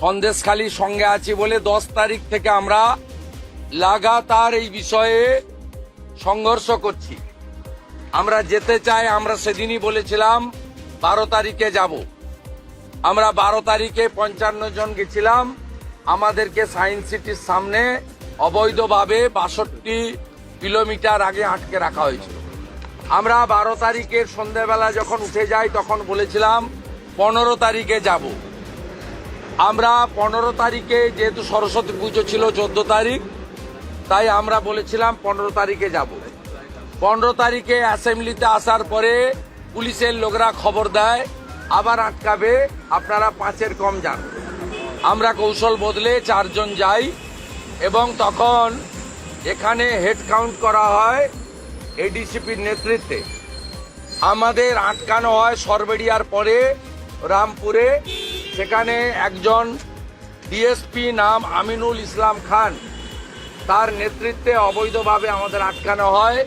সন্দেশখালির সঙ্গে আছি বলে দশ তারিখ থেকে আমরা লাগাতার এই বিষয়ে সংঘর্ষ করছি। আমরা যেতে চাই, আমরা সেদিনই বলেছিলাম, বারো তারিখে যাব। আমরা বারো তারিখে পঞ্চান্ন জন গেছিলাম। আমাদেরকে সায়েন্স সিটির সামনে অবৈধভাবে বাষট্টি কিলোমিটার আগে আটকে রাখা হয়েছিল। আমরা বারো তারিখের সন্ধ্যাবেলা যখন উঠে যাই, তখন বলেছিলাম, পনেরো তারিখে যাব। আমরা পনেরো তারিখে যেহেতু সরস্বতী পুজো ছিল চোদ্দ তারিখ, তাই আমরা বলেছিলাম পনেরো তারিখে যাব। পনেরো তারিখে অ্যাসেম্বলিতে আসার পরে পুলিশের লোকরা খবর দেয়, আবার আটকাবে, আপনারা পাঁচের কম যান। আমরা কৌশল বদলে চারজন যাই এবং তখন এখানে হেড কাউন্ট করা হয় এডিসিপির নেতৃত্বে। আমাদের আটকানো হয় সরবেড়িয়ার পরে, রামপুরে সেখানে একজন ডিএসপি নাম আমিনুল ইসলাম খান, তার নেতৃত্বে অবৈধভাবে আমাদের আটকানো হয়।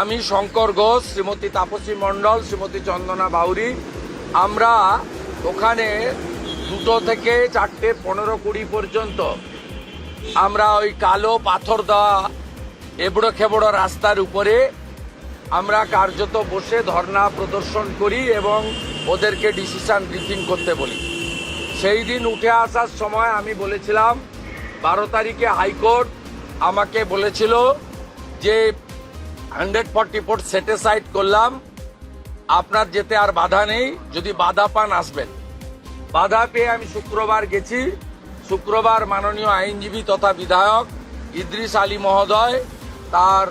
আমি শঙ্কর ঘোষ, শ্রীমতী তাপসী মণ্ডল, শ্রীমতী চন্দনা বাউরি। আমরা ওখানে দুটো থেকে চারটে পনেরো কুড়ি পর্যন্ত আমরা ওই কালো পাথর দেওয়া এবড়ো খেবড়ো রাস্তার উপরে আমরা কার্যত বসে ধর্ণা প্রদর্শন করি এবং ওদেরকে ডিসিশান ব্রিফিং করতে বলি। সেই দিন উঠে আসার সময় আমি বলেছিলাম, বারো তারিখে হাইকোর্ট আমাকে বলেছিল যে হান্ড্রেড ফর্টি ফোর সেটেসাইড করলাম, আপনার যেতে আর বাধা নেই, যদি বাধা পান আসবেন। বাধা পেয়ে আমি শুক্রবার গেছি। শুক্রবার মাননীয় আইনজীবী তথা বিধায়ক ইদ্রিস আলী মহোদয় তার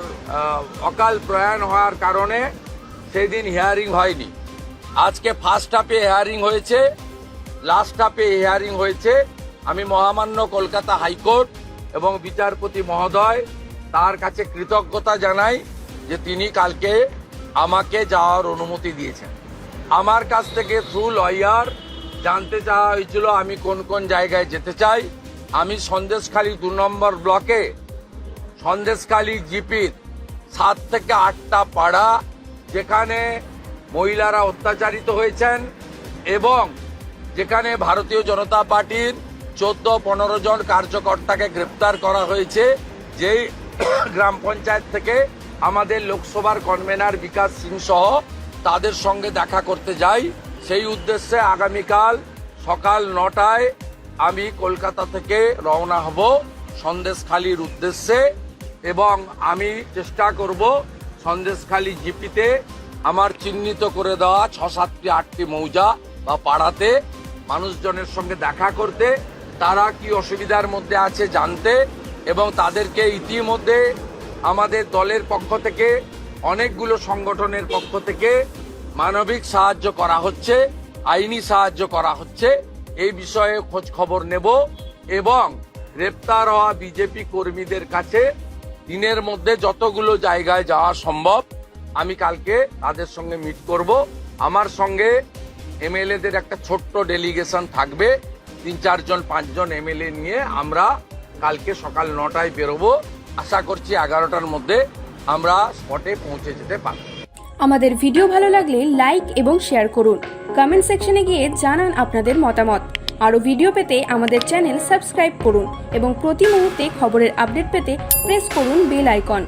অকাল প্রয়াণ হওয়ার কারণে সেই দিন হিয়ারিং হয়নি। আজকে ফার্স্ট হাফে হিয়ারিং হয়েছে লাস্ট হাফে হিয়ারিং হয়েছে। আমি মহামান্য কলকাতা হাইকোর্ট এবং বিচারপতি মহোদয় তার কাছে কৃতজ্ঞতা জানাই যে তিনি কালকে আমাকে যাওয়ার অনুমতি দিয়েছেন। আমার কাছ থেকে থ্রু লয়ার জানতে চাওয়া হয়েছিল আমি কোন কোন জায়গায় যেতে চাই। আমি সন্দেশখালী দু নম্বর ব্লকে সন্দেশখালী জিপির সাত থেকে আটটা পাড়া যেখানে মহিলারা অত্যাচারিত হয়েছেন এবং যেখানে ভারতীয় জনতা পার্টির চোদ্দ পনেরো জন কার্যকর্তাকে গ্রেপ্তার করা হয়েছে, যেই গ্রাম পঞ্চায়েত থেকে আমাদের লোকসভার কনভেনার বিকাশ সিং সহ তাদের সঙ্গে দেখা করতে যাই। সেই উদ্দেশ্যে আগামীকাল সকাল নটায় আমি কলকাতা থেকে রওনা হব সন্দেশখালির উদ্দেশ্যে এবং আমি চেষ্টা করব সন্দেশখালি জিপিতে আমার চিহ্নিত করে দেওয়া ছ, সাতটি, আটটি মৌজা বা পাড়াতে মানুষজনের সঙ্গে দেখা করতে, তারা কি অসুবিধার মধ্যে আছে জানতে এবং তাদেরকে ইতিমধ্যে আমাদের দলের পক্ষ থেকে, অনেকগুলো সংগঠনের পক্ষ থেকে মানবিক সাহায্য করা হচ্ছে, আইনি সাহায্য করা হচ্ছে। এই বিষয়ে খোঁজ খবর নেব এবং গ্রেপ্তার হওয়া বিজেপি কর্মীদের কাছে দিনের মধ্যে যতগুলো জায়গায় যাওয়া সম্ভব আমি কালকে তাদের সঙ্গে মিট করব। আমার সঙ্গে এমএলএদের একটা ছোট্ট ডেলিগেশন থাকবে। তিন চারজন পাঁচজন এমএলএ নিয়ে আমরা কালকে সকাল নটায় বেরোবো। আশা করছি এগারোটার মধ্যে আমরা স্পটে পৌঁছে যেতে পারব। আমাদের ভিডিও ভালো লাগলে লাইক এবং শেয়ার করুন। কমেন্ট সেকশনে গিয়ে জানান আপনাদের মতামত। আরও ভিডিও পেতে আমাদের চ্যানেল সাবস্ক্রাইব করুন এবং প্রতি মুহূর্তে খবরের আপডেট পেতে প্রেস করুন বেল আইকন